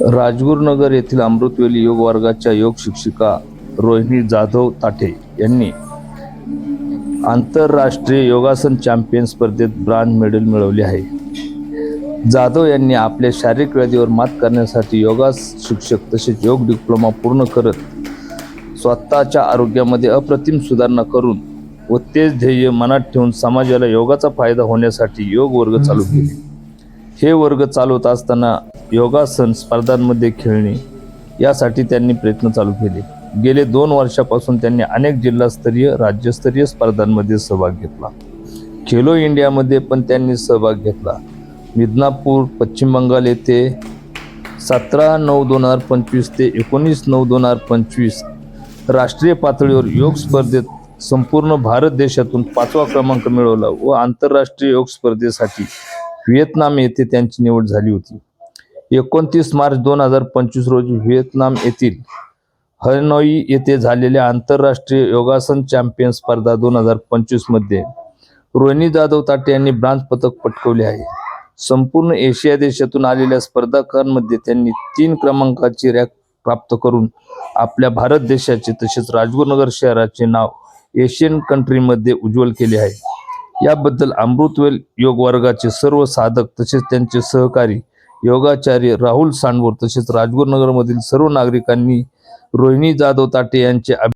राजगुरुनगर येथील अमृतवेली योग वर्गाच्या योग शिक्षिका रोहिणी जाधव ताठे यांनी आंतरराष्ट्रीय योगासन चॅम्पियन स्पर्धेत ब्रांज मेडल मिळवले आहे. जाधव यांनी आपल्या शारीरिक व्याधीवर मात करण्यासाठी योगा शिक्षक तसेच योग डिप्लोमा पूर्ण करत स्वतःच्या आरोग्यामध्ये अप्रतिम सुधारणा करून व तेच ध्येय मनात ठेवून समाजाला योगाचा फायदा होण्यासाठी योग वर्ग चालू केले. हे वर्ग चालवत असताना योगासन स्पर्धांमध्ये खेळणे यासाठी त्यांनी प्रयत्न चालू केले. गेले दोन वर्षापासून त्यांनी अनेक जिल्हास्तरीय राज्यस्तरीय स्पर्धांमध्ये सहभाग घेतला. खेलो इंडियामध्ये पण त्यांनी सहभाग घेतला. मिदनापूर पश्चिम बंगाल येथे सतरा नऊ दोन हजार पंचवीस ते एकोणीस नऊ दोन हजार पंचवीस राष्ट्रीय पातळीवर योग स्पर्धेत संपूर्ण भारत देशातून पाचवा क्रमांक मिळवला व आंतरराष्ट्रीय योग स्पर्धेसाठी व्हिएतनाम येथे त्यांची निवड झाली होती. एकोणतीस मार्च दोन हजार पंचवीस रोजी व्हिएतनाम येथील हनोई येथे झालेल्या आंतरराष्ट्रीय योगासन चॅम्पियन स्पर्धा दोन हजार पंचवीसमध्ये रोहिणी जाधव ताटे यांनी ब्रांज पदक पटकवले आहे. संपूर्ण एशिया देशातून आलेल्या स्पर्धकांमध्ये त्यांनी तीन क्रमांकाची रॅक प्राप्त करून आपल्या भारत देशाचे तसेच राजगुरुनगर शहराचे नाव एशियन कंट्रीमध्ये उज्ज्वल केले आहे. याबद्दल अमृतवेल योग वर्गाचे सर्व साधक तसेच त्यांचे सहकारी योगाचार्य राहुल सांडवर तसेच राजगुरुनगरमधील सर्व नागरिकांनी रोहिणी जाधव ताटे यांचे अभि-